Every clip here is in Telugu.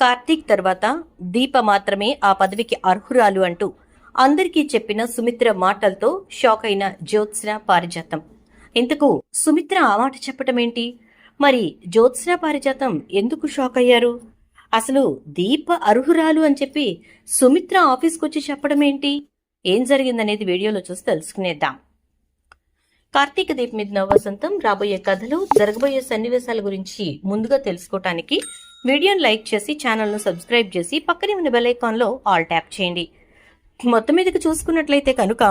కార్తీక్ తర్వాత దీప మాత్రమే ఆ పదవికి అర్హురాలు అంటూ అందరికీ చెప్పిన సుమిత్ర మాటలతో షాక్ అయిన జ్యోత్స్న పారిజాతం. ఇంతకు సుమిత్ర ఆ మాట చెప్పటం ఏంటి? మరి జ్యోత్స్న పారిజాతం ఎందుకు షాక్ అయ్యారు? అసలు దీప అర్హురాలు అని చెప్పి సుమిత్ర ఆఫీస్కి వచ్చి చెప్పడం ఏంటి? ఏం జరిగిందనేది వీడియోలో చూసి తెలుసుకునేద్దాం. కార్తీక దీప్ మీద నవవసంతం రాబోయే కథలు జరగబోయే సన్నివేశాల గురించి ముందుగా తెలుసుకోవటానికి వీడియోని లైక్ చేసి ఛానల్ను సబ్స్క్రైబ్ చేసి పక్కనే ఉన్న బెల్ ఐకాన్లో ఆల్ ట్యాప్ చేయండి. మొత్తం మీదకి చూసుకున్నట్లయితే కనుక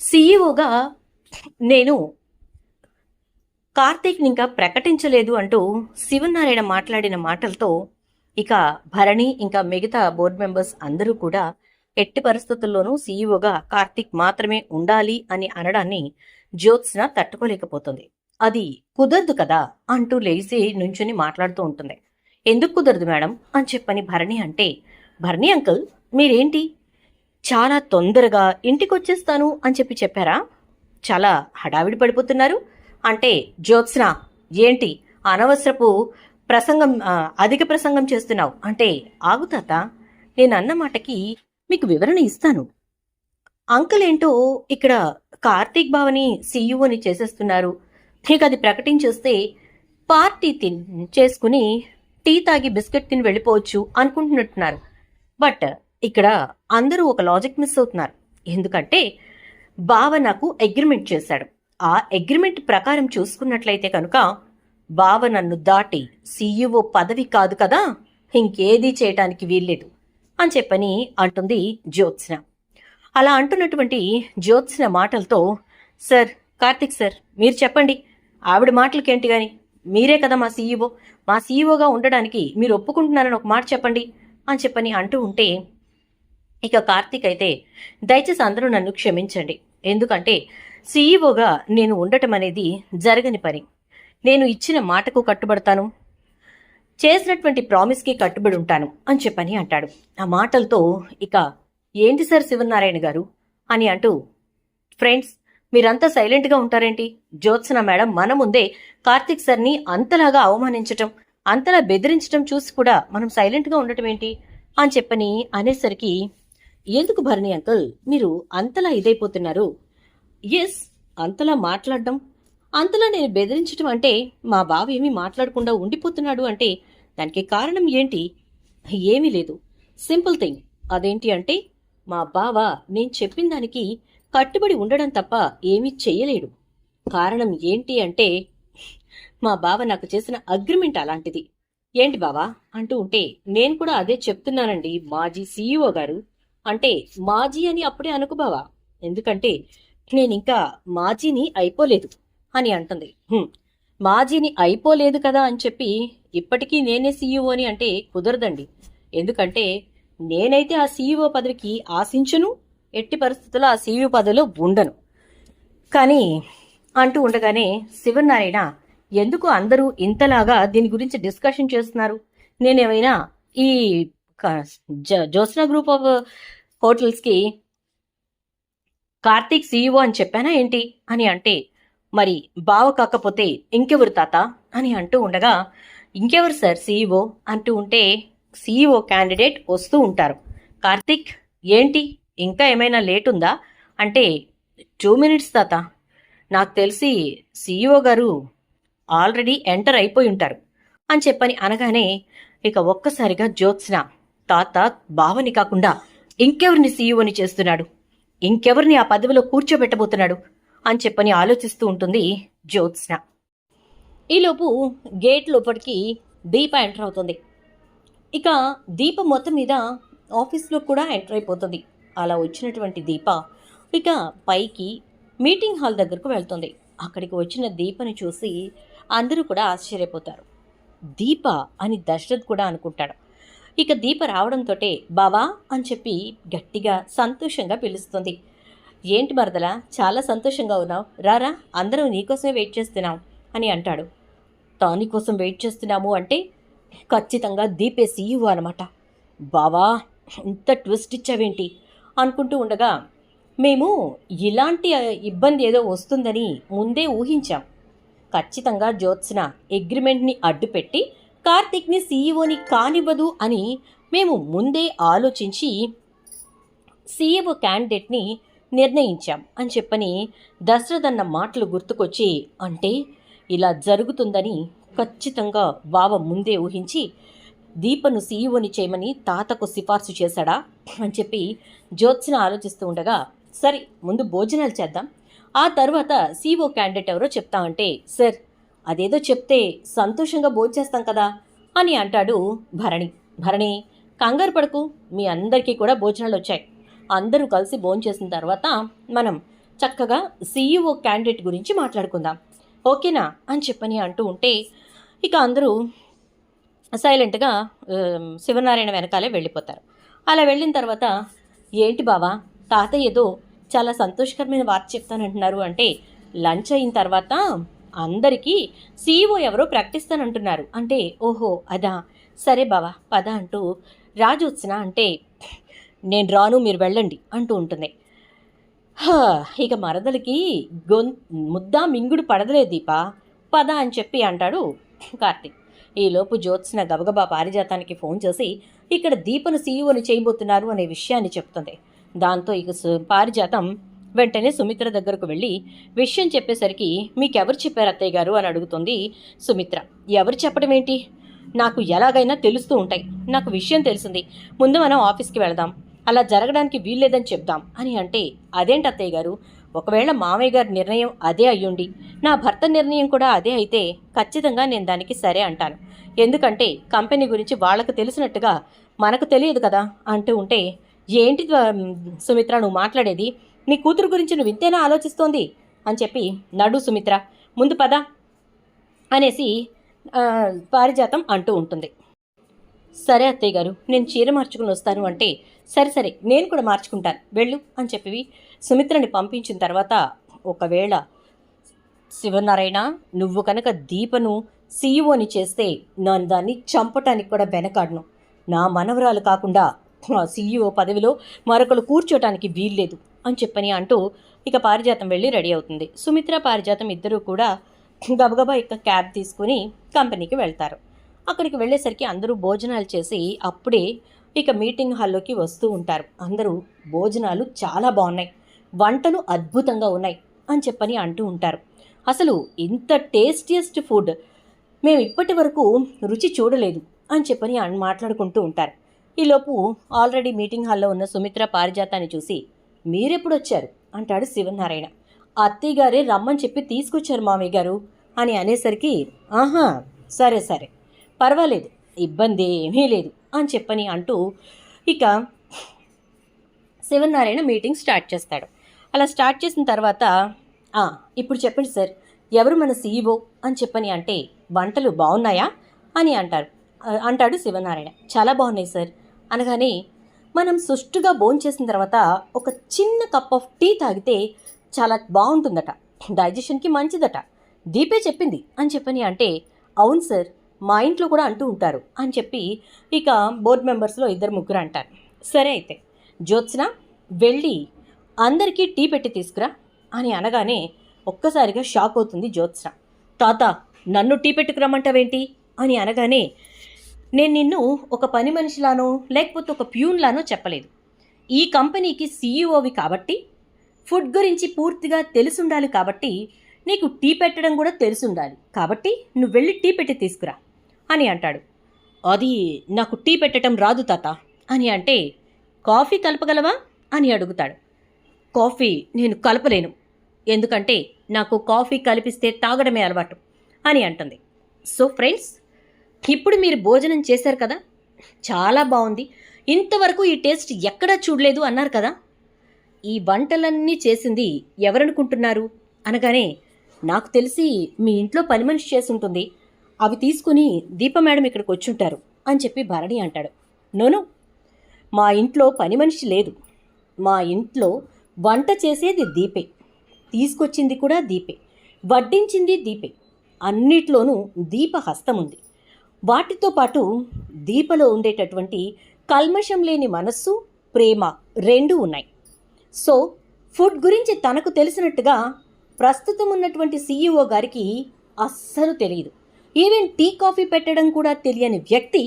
సీఈఓగా నేను కార్తీక్ని ఇంకా ప్రకటించలేదు అంటూ శివనారాయణ మాట్లాడిన మాటలతో ఇక భరణి ఇంకా మిగతా బోర్డు మెంబర్స్ అందరూ కూడా ఎట్టి పరిస్థితుల్లోనూ సీఈఓగా కార్తీక్ మాత్రమే ఉండాలి అని అనడాన్ని జ్యోత్స్న తట్టుకోలేకపోతుంది. అది కుదరదు కదా అంటూ లేచి నుంచుని మాట్లాడుతూ ఉంటుంది. ఎందుకు కుదరదు మేడం? అని చెప్పని భరణి అంటే భరణి అంకుల్ మీరేంటి? చాలా తొందరగా ఇంటికి వచ్చేస్తాను అని చెప్పి చెప్పారా? చాలా హడావిడి పడిపోతున్నారు. అంటే జ్యోత్స్న ఏంటి? అనవసరపు ప్రసంగం అధిక ప్రసంగం చేస్తున్నావు. అంటే ఆగు తాత నేను అన్న మాటకి మీకు వివరణ ఇస్తాను. అంకుల్ ఏంటో ఇక్కడ కార్తీక్ బావని సీఈఓని చేసేస్తున్నారు. ఇక అది ప్రకటించేస్తే పార్టీ తిన్ చేసుకుని టీ తాగి బిస్కెట్ తిని వెళ్ళిపోవచ్చు అనుకుంటున్నట్టున్నారు. బట్ ఇక్కడ అందరూ ఒక లాజిక్ మిస్ అవుతున్నారు. ఎందుకంటే బావ నాకు అగ్రిమెంట్ చేశాడు. ఆ అగ్రిమెంట్ ప్రకారం చూసుకున్నట్లయితే కనుక బావ నన్ను దాటి సీఈఓ పదవి కాదు కదా ఇంకేదీ చేయటానికి వీల్లేదు అని చెప్పని అంటుంది జ్యోత్స్న. అలా అంటున్నటువంటి జ్యోత్స్న మాటలతో సార్ కార్తిక్ సార్ మీరు చెప్పండి ఆవిడ మాటలకేంటి గాని? మీరే కదా మా సీఈఓ మా సీఈఓగా ఉండడానికి మీరు ఒప్పుకుంటున్నారని ఒక మాట చెప్పండి అని చెప్పని అంటూ ఉంటే ఇక కార్తీక్ అయితే దయచేసి అందరూ నన్ను క్షమించండి. ఎందుకంటే సీఈఓగా నేను ఉండటం అనేది జరగని పని. నేను ఇచ్చిన మాటకు కట్టుబడతాను చేసినటువంటి ప్రామిస్కి కట్టుబడి ఉంటాను అని చెప్పని అంటాడు. ఆ మాటలతో ఇక ఏంటి సార్ శివనారాయణ గారు? అని అంటూ ఫ్రెండ్స్ మీరంతా సైలెంట్గా ఉంటారేంటి? జ్యోత్సన మేడం మన ముందే కార్తిక్ సార్ని అంతలాగా అవమానించటం అంతలా బెదిరించటం చూసి కూడా మనం సైలెంట్గా ఉండటం ఏంటి? అని చెప్పని అనేసరికి ఎందుకు భరణి అంకుల్? మీరు అంతలా ఇదైపోతున్నారు. ఎస్ అంతలా మాట్లాడడం అంతలా నేను బెదిరించటం అంటే మా బావ ఏమీ మాట్లాడకుండా ఉండిపోతున్నాడు అంటే దానికి కారణం ఏంటి? ఏమీ లేదు. Simple thing. అదేంటి అంటే మా బావ నేను చెప్పిన దానికి కట్టుబడి ఉండడం తప్ప ఏమీ చెయ్యలేడు. కారణం ఏంటి అంటే మా బావ నాకు చేసిన అగ్రిమెంట్ అలాంటిది. ఏంటి బావా? అంటూ ఉంటే నేను కూడా అదే చెప్తున్నానండి మాజీ సీఈఓ గారు. అంటే మాజీ అని అప్పుడే అనుకు బావా. ఎందుకంటే నేను ఇంకా మాజీని అయిపోలేదు అని అంటుంది. మాజీని అయిపోలేదు కదా అని చెప్పి ఇప్పటికీ నేనే సీఈఓ అని అంటే కుదరదండి. ఎందుకంటే నేనైతే ఆ సీఈఓ పదవికి ఆశించను ఎట్టి పరిస్థితుల్లో ఆ సీఈఓ పదవిలో ఉండను. కానీ అంటూ ఉండగానే శివనారాయణ ఎందుకు అందరూ ఇంతలాగా దీని గురించి డిస్కషన్ చేస్తున్నారు? నేనేమైనా ఈ జోస్నా గ్రూప్ ఆఫ్ హోటల్స్కి కార్తీక్ సీఈఓ అని చెప్పానా ఏంటి? అని అంటే మరి బావ కాకపోతే ఇంకెవరు తాత? అని అంటూ ఉండగా ఇంకెవరు సార్ సీఈఓ? అంటూ ఉంటే సీఈఓ క్యాండిడేట్ వస్తూ ఉంటారు. కార్తీక్ ఏంటి? ఇంకా ఏమైనా లేట్ ఉందా? అంటే టూ మినిట్స్ తాత. నాకు తెలిసి సీఈఓ గారు ఆల్రెడీ ఎంటర్ అయిపోయి ఉంటారు అని చెప్పని అనగానే ఇక ఒక్కసారిగా జ్యోత్స్న తాత భావని కాకుండా ఇంకెవరిని సీఈఓని చేస్తున్నాడు? ఇంకెవరిని ఆ పదవిలో కూర్చోబెట్టబోతున్నాడు? అని చెప్పని ఆలోచిస్తూ ఉంటుంది జ్యోత్స్న. ఈలోపు గేట్ లోపలికి దీప ఎంటర్ అవుతుంది. ఇక దీప మొత్తం మీద ఆఫీస్లో కూడా ఎంటర్ అయిపోతుంది. అలా వచ్చినటువంటి దీప ఇక పైకి మీటింగ్ హాల్ దగ్గరకు వెళ్తుంది. అక్కడికి వచ్చిన దీపని చూసి అందరూ కూడా ఆశ్చర్యపోతారు. దీప అని దశరథ్ కూడా అనుకుంటాడు. ఇక దీప రావడంతో బావా అని చెప్పి గట్టిగా సంతోషంగా పిలుస్తుంది. ఏంటి మరదల చాలా సంతోషంగా ఉన్నావు. రారా అందరం నీకోసమే వెయిట్ చేస్తున్నాం అని అంటాడు. తాని కోసం వెయిట్ చేస్తున్నాము అంటే ఖచ్చితంగా దీపే సీఈఓ అనమాట బావా ఇంత ట్విస్ట్ ఇచ్చావేంటి? అనుకుంటూ ఉండగా మేము ఇలాంటి ఇబ్బంది ఏదో వస్తుందని ముందే ఊహించాం. ఖచ్చితంగా జ్యోత్స్న అగ్రిమెంట్ని అడ్డుపెట్టి కార్తిక్ని సీఈఓని కానివ్వదు అని మేము ముందే ఆలోచించి సీఈఓ క్యాండిడేట్ని నిర్ణయించాం అని చెప్పని దశరథ్ అన్న మాటలు గుర్తుకొచ్చి అంటే ఇలా జరుగుతుందని ఖచ్చితంగా బావ ముందే ఊహించి దీపను సీఈఓని చేయమని తాతకు సిఫార్సు చేశాడా అని చెప్పి జ్యోత్స్న ఆలోచిస్తూ ఉండగా సరే ముందు భోజనాలు చేద్దాం. ఆ తర్వాత సీఈఓ క్యాండిడేట్ ఎవరో చెప్తా అంటే సార్ అదేదో చెప్తే సంతోషంగా భోజేస్తాం కదా అని అంటాడు భరణి. భరణి కంగారు పడకు మీ అందరికీ కూడా భోజనాలు వచ్చాయి. అందరూ కలిసి భోంచేసిన తర్వాత మనం చక్కగా సీఈఓ క్యాండిడేట్ గురించి మాట్లాడుకుందాం. ఓకేనా అని చెప్పని అంటూ ఉంటే ఇక అందరూ సైలెంట్గా శివనారాయణ వెనకాలే వెళ్ళిపోతారు. అలా వెళ్ళిన తర్వాత ఏంటి బావా తాతయ్య ఏదో చాలా సంతోషకరమైన వార్త చెప్తానంటున్నారు అంటే లంచ్ అయిన తర్వాత అందరికీ సీఈఓ ఎవరో ప్రకటిస్తానంటున్నారు. అంటే ఓహో అదా? సరే బావా పద అంటూ రాజు వచ్చిన అంటే నేను రాను మీరు వెళ్ళండి అంటూ ఉంటుంది. ఇక మరదలకి గొం ముద్దా మింగుడు పడదలే దీపా పద అని చెప్పి అంటాడు కార్తీక్. ఈలోపు జ్యోత్స్న గబగబా పారిజాతానికి ఫోన్ చేసి ఇక్కడ దీపను సీఈఓని చేయబోతున్నారు అనే విషయాన్ని చెప్తుంది. దాంతో ఇక సు- పారిజాతం వెంటనే సుమిత్ర దగ్గరకు వెళ్ళి విషయం చెప్పేసరికి మీకెవరు చెప్పారు అత్తయ్య గారు అని అడుగుతుంది సుమిత్ర. ఎవరు చెప్పడం ఏంటి? నాకు ఎలాగైనా తెలుస్తూ ఉంటాయి. నాకు విషయం తెలిసింది. ముందు మనం ఆఫీస్కి వెళదాం. అలా జరగడానికి వీల్లేదని చెప్దాం అని అంటే అదేంటి అత్తయ్య గారు? ఒకవేళ మామయ్య గారి నిర్ణయం అదే అయ్యుండి నా భర్త నిర్ణయం కూడా అదే అయితే ఖచ్చితంగా నేను దానికి సరే అంటాను. ఎందుకంటే కంపెనీ గురించి వాళ్ళకు తెలిసినట్టుగా మనకు తెలియదు కదా అంటూ ఉంటే ఏంటి సుమిత్ర నువ్వు మాట్లాడేది? నీ కూతురు గురించి నువ్వు ఇంతేనా ఆలోచిస్తోంది? అని చెప్పి నడు సుమిత్ర ముందు పద అనేసి పారిజాతం అంటూ ఉంటుంది. సరే అత్తయ్య గారు నేను చీర మార్చుకుని వస్తాను అంటే సరే సరే నేను కూడా మార్చుకుంటాను వెళ్ళు అని చెప్పి సుమిత్రని పంపించిన తర్వాత ఒకవేళ శివనారాయణ నువ్వు కనుక దీపను సీఈఓని చేస్తే నేను దాన్ని చంపటానికి కూడా వెనకాడను నా మనవరాలు కాకుండా ఆ సీఈఓ పదవిలో మరొకరు కూర్చోటానికి వీల్లేదు అని చెప్పని అంటూ ఇక పారిజాతం వెళ్ళి రెడీ అవుతుంది. సుమిత్ర పారిజాతం ఇద్దరూ కూడా గబగబా ఇక క్యాబ్ తీసుకుని కంపెనీకి వెళ్తారు. అక్కడికి వెళ్ళేసరికి అందరూ భోజనాలు చేసి అప్పుడే ఇక మీటింగ్ హాల్లోకి వస్తూ ఉంటారు. అందరూ భోజనాలు చాలా బాగున్నాయి. వంటలు అద్భుతంగా ఉన్నాయి అని చెప్పని అంటూ ఉంటారు. అసలు ఇంత టేస్టియస్ట్ ఫుడ్ మేము ఇప్పటి వరకు రుచి చూడలేదు అని చెప్పని మాట్లాడుకుంటూ ఉంటారు. ఈలోపు ఆల్రెడీ మీటింగ్ హాల్లో ఉన్న సుమిత్ర పారిజాతాన్ని చూసి మీరెప్పుడు వచ్చారు? అంటాడు శివనారాయణ. అత్తయ్య గారే రమ్మని చెప్పి తీసుకొచ్చారు మామయ్య గారు అని అనేసరికి ఆహా సరే సరే పర్వాలేదు ఇబ్బంది ఏమీ లేదు అని చెప్పని అంటూ ఇక శివనారాయణ మీటింగ్ స్టార్ట్ చేస్తాడు. అలా స్టార్ట్ చేసిన తర్వాత ఇప్పుడు చెప్పండి సార్ ఎవరు మన సీఈఓ అని చెప్పని అంటే వంటలు బాగున్నాయా? అని అంటారు. అంటాడు శివనారాయణ. చాలా బాగున్నాయి సార్. అనగానే మనం సుష్టుగా భోంచేసిన తర్వాత ఒక చిన్న కప్ ఆఫ్ టీ తాగితే చాలా బాగుంటుందట డైజెషన్కి మంచిదట దీపే చెప్పింది అని చెప్పని అంటే అవును సార్ మా ఇంట్లో కూడా అంటూ ఉంటారు అని చెప్పి ఇక బోర్డు మెంబర్స్లో ఇద్దరు ముగ్గురు అంటారు. సరే అయితే జ్యోత్స్న వెళ్ళి అందరికీ టీ పెట్టి తీసుకురా అని అనగానే ఒక్కసారిగా షాక్ అవుతుంది జ్యోత్స్న. తాత నన్ను టీ పెట్టుకురమ్మంటావేంటి? అని అనగానే నేను నిన్ను ఒక పని మనిషిలానో లేకపోతే ఒక ప్యూన్లానో చెప్పలేదు. ఈ కంపెనీకి సీఈఓవి కాబట్టి ఫుడ్ గురించి పూర్తిగా తెలుసుండాలి కాబట్టి నీకు టీ పెట్టడం కూడా తెలుసుండాలి కాబట్టి నువ్వు వెళ్ళి టీ పెట్టి తీసుకురా అని అంటాడు. అది నాకు టీ పెట్టడం రాదు తాత అని అంటే కాఫీ కలపగలవా అని అడుగుతాడు. కాఫీ నేను కలపలేను. ఎందుకంటే నాకు కాఫీ కలిపిస్తే తాగడమే అలవాటు అని అంటుంది. సో ఫ్రెండ్స్ ఇప్పుడు మీరు భోజనం చేశారు కదా? చాలా బాగుంది. ఇంతవరకు ఈ టేస్ట్ ఎక్కడా చూడలేదు అన్నారు కదా? ఈ వంటలన్నీ చేసింది ఎవరనుకుంటున్నారు? అనగానే నాకు తెలిసి మీ ఇంట్లో పని మనిషి చేసుంటుంది అవి తీసుకుని దీప మేడం ఇక్కడికి వచ్చుంటారు అని చెప్పి భరణి అంటాడు. నోను మా ఇంట్లో పని మనిషి లేదు. మా ఇంట్లో వంట చేసేది దీపే. తీసుకొచ్చింది కూడా దీపే. వడ్డించింది దీపే. అన్నిట్లోనూ దీప హస్తం ఉంది వాటితో పాటు దీపలో ఉండేటటువంటి కల్మషం లేని మనస్సు ప్రేమ రెండు ఉన్నాయి. సో ఫుడ్ గురించి తనకు తెలిసినట్టుగా ప్రస్తుతం ఉన్నటువంటి సీఈఓ గారికి అస్సలు తెలియదు. ఈవెన్ టీ కాఫీ పెట్టడం కూడా తెలియని వ్యక్తి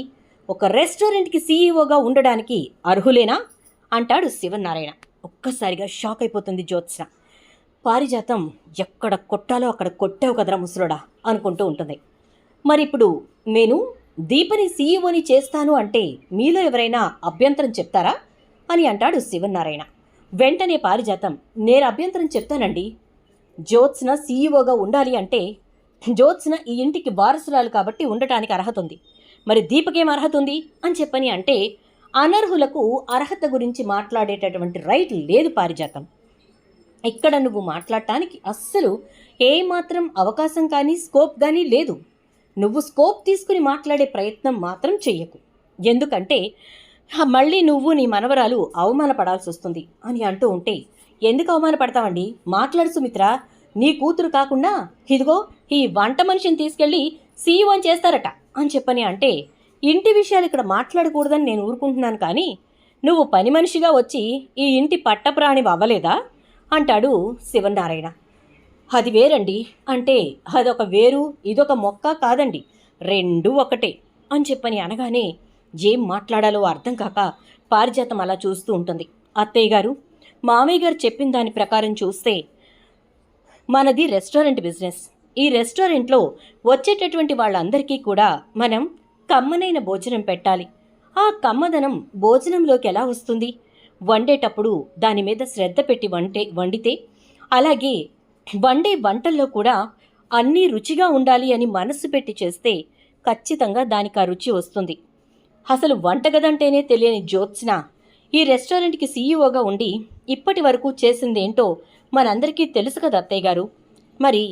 ఒక రెస్టారెంట్కి సీఈఓగా ఉండడానికి అర్హులేనా? అంటాడు శివనారాయణ. ఒక్కసారిగా షాక్ అయిపోతుంది జ్యోత్స్న. పారిజాతం ఎక్కడ కొట్టాలో అక్కడ కొట్టావు కదరా ముసలోడా అనుకుంటూ ఉంటుంది. మరి ఇప్పుడు నేను దీపని సీఈఓని చేస్తాను అంటే మీలో ఎవరైనా అభ్యంతరం చెప్తారా? అని అంటాడు శివనారాయణ వెంటనే పారిజాతం నేను అభ్యంతరం చెప్తానండి. జ్యోత్స్న సీఈఓగా ఉండాలి అంటే జ్యోత్స్న ఈ ఇంటికి వారసురాలు కాబట్టి ఉండటానికి అర్హత ఉంది. మరి దీపకేం అర్హత ఉంది? అని చెప్పని అంటే అనర్హులకు అర్హత గురించి మాట్లాడేటటువంటి రైట్ లేదు పారిజాతం. ఇక్కడ నువ్వు మాట్లాడటానికి అస్సలు ఏమాత్రం అవకాశం కానీ స్కోప్ కానీ లేదు. నువ్వు స్కోప్ తీసుకుని మాట్లాడే ప్రయత్నం మాత్రం చెయ్యకు. ఎందుకంటే "హ, మళ్ళీ నువ్వు నీ మనవరాలు అవమానపడాల్సి వస్తుంది అని అంటూ ఉంటే ఎందుకు అవమానపడతావండి? మాట్లాడు సుమిత్ర నీ కూతురు కాకుండా ఇదిగో ఈ వంట మనిషిని తీసుకెళ్ళి సీఈఓ అని చేస్తారట అని చెప్పని అంటే ఇంటి విషయాలు ఇక్కడ మాట్లాడకూడదని నేను ఊరుకుంటున్నాను కానీ నువ్వు పని మనిషిగా వచ్చి ఈ ఇంటి పట్టప్రాణి అవ్వలేదా? అంటాడు శివనారాయణ. అది వేరండి. అంటే అదొక వేరు ఇదొక మొక్క కాదండి. రెండు ఒకటే అని చెప్పని అనగానే ఏం మాట్లాడాలో అర్థం కాక పారిజాతం అలా చూస్తూ ఉంటుంది. అత్తయ్య గారు మామయ్య గారు చెప్పిన దాని ప్రకారం చూస్తే మనది రెస్టారెంట్ బిజినెస్. ఈ రెస్టారెంట్లో వచ్చేటటువంటి వాళ్ళందరికీ కూడా మనం కమ్మనైన భోజనం పెట్టాలి. ఆ కమ్మదనం భోజనంలోకి ఎలా వస్తుంది? వండేటప్పుడు దాని మీద శ్రద్ధ పెట్టి వంటే వండితే? అలాగే వండే వంటల్లో కూడా అన్నీ రుచిగా ఉండాలి అని మనస్సు పెట్టి చేస్తే ఖచ్చితంగా దానికి ఆ రుచి వస్తుంది. అసలు వంటగదంటేనే తెలియని జ్యోత్స్న ఈ రెస్టారెంట్కి సీఈఓగా ఉండి ఇప్పటి వరకు చేసిందేంటో మనందరికీ తెలుసు కదా అత్తయ్య గారు. మరి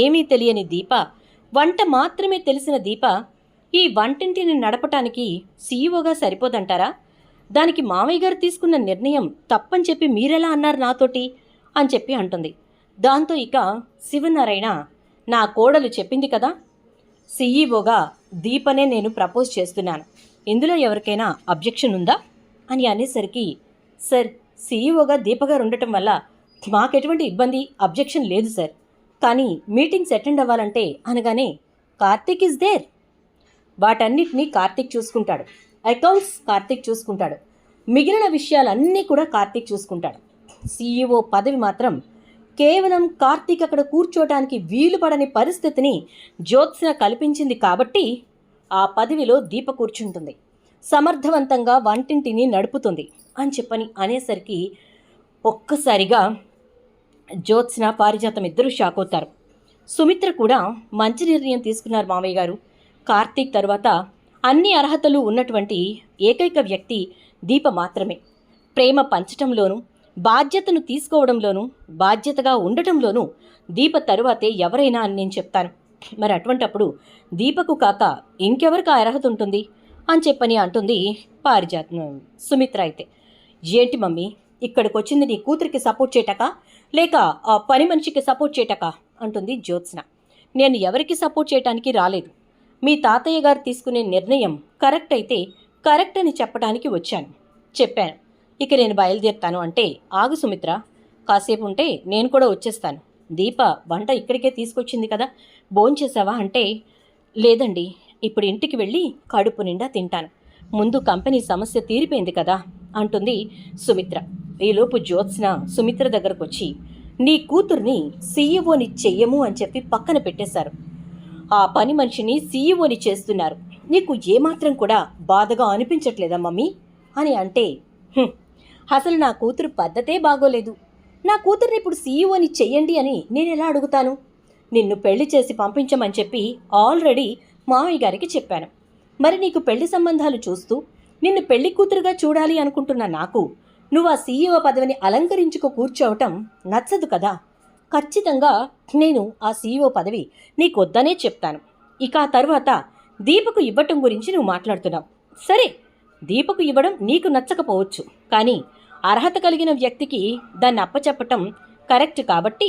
ఏమీ తెలియని దీప వంట మాత్రమే తెలిసిన దీప ఈ వంటింటిని నడపటానికి సీఈఓగా సరిపోదంటారా? దానికి మామయ్య గారు తీసుకున్న నిర్ణయం తప్పని చెప్పి మీరెలా అన్నారు నాతోటి? అని చెప్పి అంటుంది. దాంతో ఇక శివనారాయణ నా కోడలు చెప్పింది కదా? సీఈఓగా దీపనే నేను ప్రపోజ్ చేస్తున్నాను. ఇందులో ఎవరికైనా అబ్జెక్షన్ ఉందా అని అనేసరికి సార్ సీఈఓగా దీపగారు ఉండటం వల్ల మాకెటువంటి ఇబ్బంది అబ్జెక్షన్ లేదు సార్. కానీ మీటింగ్స్ అటెండ్ అవ్వాలంటే అనగానే కార్తీక్ ఇస్ దేర్. వాటన్నిటినీ కార్తీక్ చూసుకుంటాడు. అకౌంట్స్ కార్తీక్ చూసుకుంటాడు. మిగిలిన విషయాలన్నీ కూడా కార్తీక్ చూసుకుంటాడు. సీఈఓ పదవి మాత్రం కేవలం కార్తీక్ అక్కడ కూర్చోటానికి వీలు పడని పరిస్థితిని జ్యోత్స్న కల్పించింది కాబట్టి ఆ పదవిలో దీప కూర్చుంటుంది. సమర్థవంతంగా వంటింటిని నడుపుతుంది అని చెప్పని అనేసరికి ఒక్కసారిగా జ్యోత్స్న పారిజాతం ఇద్దరూ షాక్ అవుతారు. సుమిత్ర కూడా మంచి నిర్ణయం తీసుకున్నారు మామయ్య గారు. కార్తీక్ తర్వాత అన్ని అర్హతలు ఉన్నటువంటి ఏకైక వ్యక్తి దీప మాత్రమే. ప్రేమ పంచటంలోనూ బాధ్యతను తీసుకోవడంలోనూ బాధ్యతగా ఉండటంలోనూ దీప తరువాతే ఎవరైనా అని నేను చెప్తాను. మరి అటువంటప్పుడు దీపకు కాక ఇంకెవరికి ఆ అర్హత ఉంటుంది? అని చెప్పని అంటుంది పారిజాత సుమిత్ర అయితే. ఏంటి మమ్మీ ఇక్కడికి వచ్చింది నీ కూతురికి సపోర్ట్ చేయటక? లేక ఆ పని మనిషికి సపోర్ట్ చేయటక? అంటుంది జ్యోత్స్న. నేను ఎవరికి సపోర్ట్ చేయటానికి రాలేదు. మీ తాతయ్య గారు తీసుకునే నిర్ణయం కరెక్ట్ అయితే కరెక్ట్ అని చెప్పడానికి వచ్చాను. చెప్పాను. ఇక నేను బయలుదేరుతాను అంటే ఆగు సుమిత్ర కాసేపు ఉంటే నేను కూడా వచ్చేస్తాను. దీప వంట ఇక్కడికే తీసుకొచ్చింది కదా భోంచేసావా అంటే లేదండి ఇప్పుడు ఇంటికి వెళ్ళి కడుపు నిండా తింటాను. ముందు కంపెనీ సమస్య తీరిపోయింది కదా అంటుంది సుమిత్ర. ఈలోపు జ్యోత్స్న సుమిత్ర దగ్గరకు వచ్చి నీ కూతుర్ని సీఈఓని చెయ్యము అని చెప్పి పక్కన పెట్టేశారు. ఆ పని మనిషిని సీఈఓని చేస్తున్నారు. నీకు ఏమాత్రం కూడా బాధగా అనిపించట్లేదా మమ్మీ? అని అంటే అసలు నా కూతురు పద్ధతే బాగోలేదు. నా కూతుర్ని ఇప్పుడు సీఈఓని చెయ్యండి అని నేను ఎలా అడుగుతాను? నిన్ను పెళ్ళి చేసి పంపించమని చెప్పి ఆల్రెడీ మామయ్య గారికి చెప్పాను. మరి నీకు పెళ్ళి సంబంధాలు చూస్తూ నిన్ను పెళ్ళి కూతురుగా చూడాలి అనుకుంటున్న నాకు నువ్వు ఆ సీఈఓ పదవిని అలంకరించుకు కూర్చోవటం నచ్చదు కదా? ఖచ్చితంగా నేను ఆ సీఈఓ పదవి నీకొద్దనే చెప్తాను. ఇక ఆ తర్వాత దీపకు ఇవ్వటం గురించి నువ్వు మాట్లాడుతున్నావు. సరే దీపకు ఇవ్వడం నీకు నచ్చకపోవచ్చు. కానీ అర్హత కలిగిన వ్యక్తికి దాన్ని అప్పచెప్పటం కరెక్ట్ కాబట్టి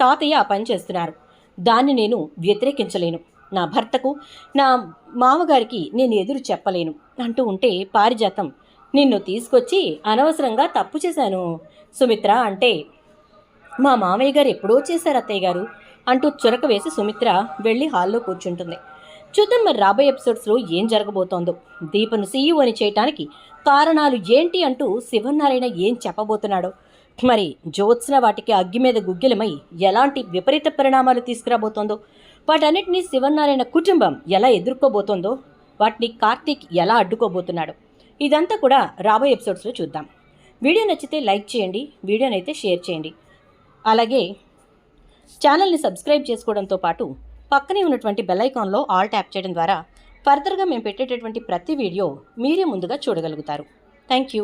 తాతయ్య ఆ పని చేస్తున్నారు. దాన్ని నేను వ్యతిరేకించలేను. నా భర్తకు నా మామగారికి నేను ఎదురు చెప్పలేను అంటూ ఉంటే పారిజాతం. నిన్ను తీసుకొచ్చి అనవసరంగా తప్పు చేశాను సుమిత్ర అంటే మా మామయ్య గారు ఎప్పుడో చేశారు అత్తయ్య గారు అంటూ చురక వేసి సుమిత్ర వెళ్ళి హాల్లో కూర్చుంటుంది. చూద్దాం మరి రాబోయే ఎపిసోడ్స్లో ఏం జరగబోతోందో. దీపను సీఈఓని చేయటానికి కారణాలు ఏంటి అంటూ శివనారాయణ ఏం చెప్పబోతున్నాడో. మరి జ్యోత్స్న వాటికి అగ్గి మీద గుగ్గిలమై ఎలాంటి విపరీత పరిణామాలు తీసుకురాబోతోందో. వాటన్నిటినీ శివనారాయణ కుటుంబం ఎలా ఎదుర్కోబోతోందో వాటిని కార్తీక్ ఎలా అడ్డుకోబోతున్నాడు. ఇదంతా కూడా రాబోయే ఎపిసోడ్స్లో చూద్దాం. వీడియో నచ్చితే లైక్ చేయండి వీడియోనైతే షేర్ చేయండి. అలాగే ఛానల్ని సబ్స్క్రైబ్ చేసుకోవడంతో పాటు పక్కనే ఉన్నటువంటి బెల్ ఐకాన్లో ఆల్ ట్యాప్ చేయడం ద్వారా ఫర్దర్గా మేము పెట్టేటటువంటి ప్రతి వీడియో మీరే ముందుగా చూడగలుగుతారు. Thank you